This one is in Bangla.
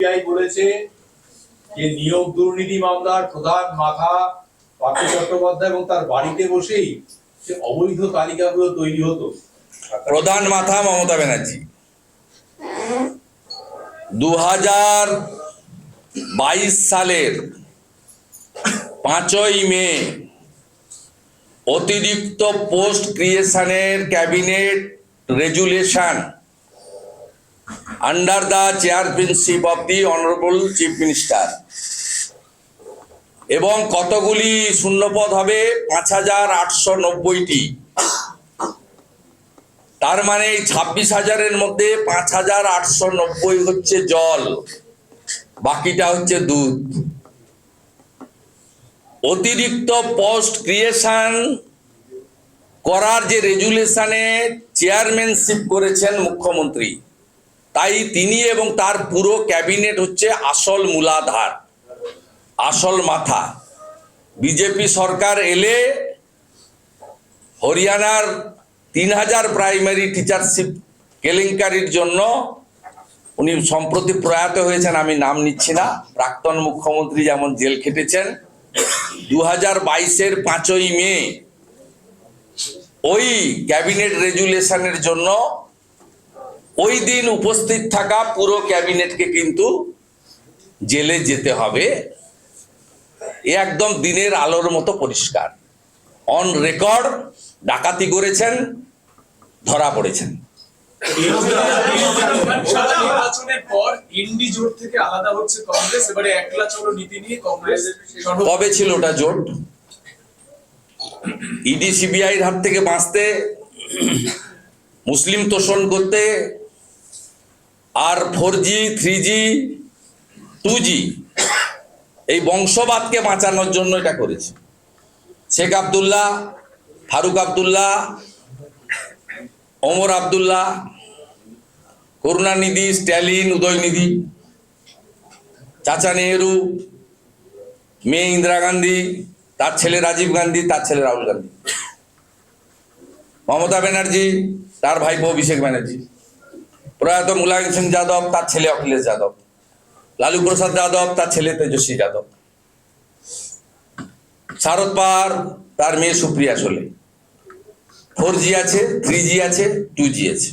সিবিআই বলেছে যে নিয়োগ দুর্নীতি মামলার প্রধান মাথা পার্থ চট্টোপাধ্যায় এবং তার বাড়িতে বসেই সে অবৈধ তালিকাগুলো তৈরি হতো। প্রধান মাথা মমতা ব্যানার্জি। দু হাজার বাইশ সালের পাঁচই মে অতিরিক্ত post ক্রিয়েশনের cabinet resolution under the chairmanship of the honourable chief minister এবং কতগুলি শূন্যপদ হবে? পাঁচ হাজার আটশো নব্বইটি। তার মানে এই ছাব্বিশ হাজারের মধ্যে পাঁচ হাজার আটশো নব্বই হচ্ছে জল, বাকিটা হচ্ছে দুধ। অতিরিক্ত পোস্ট ক্রিয়েশন করার যে রেজুলেশনে চেয়ারম্যানশিপ করেছেন মুখ্যমন্ত্রী। তাই তিনি এবং তার পুরো ক্যাবিনেট হচ্ছে আসল মূলাধার, আসল মাথা। বিজেপি সরকার এলে হরিয়ানার তিন হাজার প্রাইমারি টিচারশিপ কেলেঙ্কারির জন্য উনি সম্প্রতি প্রয়াত হয়েছেন, আমি নাম নিচ্ছি না। প্রাক্তন মুখ্যমন্ত্রী যেমন জেল খেটেছেন, দু হাজার বাইশের পাঁচই মে ওই ক্যাবিনেট রেজুলেশনের জন্য ওই দিন উপস্থিত থাকা পুরো ক্যাবিনেটকে কিন্তু জেলে যেতে হবে। একদম দিনের আলোর মতো পরিষ্কার। অন রেকর্ড ডাকাতি করেছেন, ধরা পড়েছেন। কবে ছিল ওটা জোট? ইডি সিবিআইর হাত থেকে বাঁচতে, মুসলিম তোষণ করতে আর four G three G two G এই বংশবাদকে বাঁচানোর জন্য এটা করেছে। শেখ আবদুল্লাহ, ফারুক আবদুল্লাহ অমর আবদুল্লাহ, করুণানিধি, স্ট্যালিন, উদয়নিধি, চাচা নেহেরু, মেয়ে ইন্দিরা গান্ধী, তার ছেলে রাজীব গান্ধী, তার ছেলে রাহুল গান্ধী। মমতা ব্যানার্জি, তার ভাইপো অভিষেক ব্যানার্জি। প্রয়াত মুলায়ম সিং যাদব, তার ছেলে অখিলেশ যাদব। লালু প্রসাদ যাদব, তার ছেলে তেজস্বী যাদব। শারদ পাওয়ার, তার মেয়ে সুপ্রিয়া সোলে ফোর জি আছে, থ্রি জি আছে, টু জি আছে।